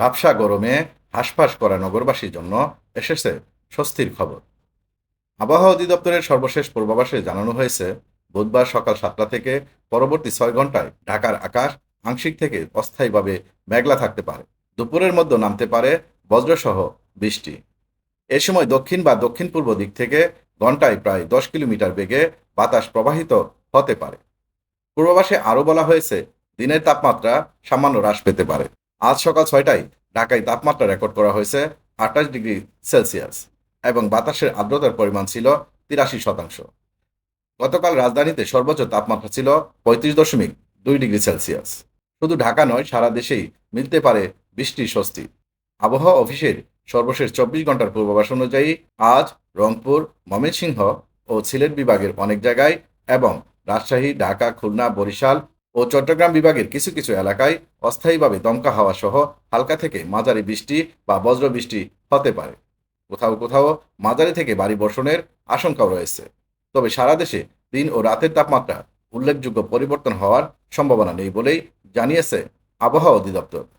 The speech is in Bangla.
ভাবসা গরমে হাঁসফাঁস করা নগরবাসীর জন্য এসেছে স্বস্তির খবর। আবহাওয়া অধিদপ্তরের সর্বশেষ পূর্বাভাসে জানানো হয়েছে, বুধবার সকাল সাতটা থেকে পরবর্তী ছয় ঘন্টায় ঢাকার আকাশ আংশিক থেকে অস্থায়ীভাবে মেঘলা থাকতে পারে। দুপুরের মধ্যে নামতে পারে বজ্রসহ বৃষ্টি। এ সময় দক্ষিণ বা দক্ষিণ পূর্ব দিক থেকে ঘন্টায় প্রায় দশ কিলোমিটার বেগে বাতাস প্রবাহিত হতে পারে। পূর্বাভাসে আরও বলা হয়েছে, দিনের তাপমাত্রা সামান্য হ্রাস পেতে পারে। আজ সকাল ছয়টায় ঢাকায় তাপমাত্রা রেকর্ড করা হয়েছে আঠাশ ডিগ্রি সেলসিয়াস এবং বাতাসের আর্দ্রতার পরিমাণ ছিল তিরাশি শতাংশ। গতকাল রাজধানীতে সর্বোচ্চ তাপমাত্রা ছিল পঁয়ত্রিশ দশমিক দুই ডিগ্রি সেলসিয়াস। শুধু ঢাকা নয়, সারা দেশেই মিলতে পারে বৃষ্টির স্বস্তি। আবহাওয়া অফিসের সর্বশেষ চব্বিশ ঘণ্টার পূর্বাভাস অনুযায়ী আজ রংপুর, ময়মনসিংহ ও সিলেট বিভাগের অনেক জায়গায় এবং রাজশাহী, ঢাকা, খুলনা, বরিশাল ও চট্টগ্রাম বিভাগের কিছু কিছু এলাকায় অস্থায়ীভাবে দমকা হাওয়া সহ হালকা থেকে মাঝারি বৃষ্টি বা বজ্র বৃষ্টি হতে পারে। কোথাও কোথাও মাঝারি থেকে ভারী বর্ষণের আশঙ্কাও রয়েছে। তবে সারা দেশে দিন ও রাতের তাপমাত্রা উল্লেখযোগ্য পরিবর্তন হওয়ার সম্ভাবনা নেই বলেই জানিয়েছে আবহাওয়া অধিদপ্তর।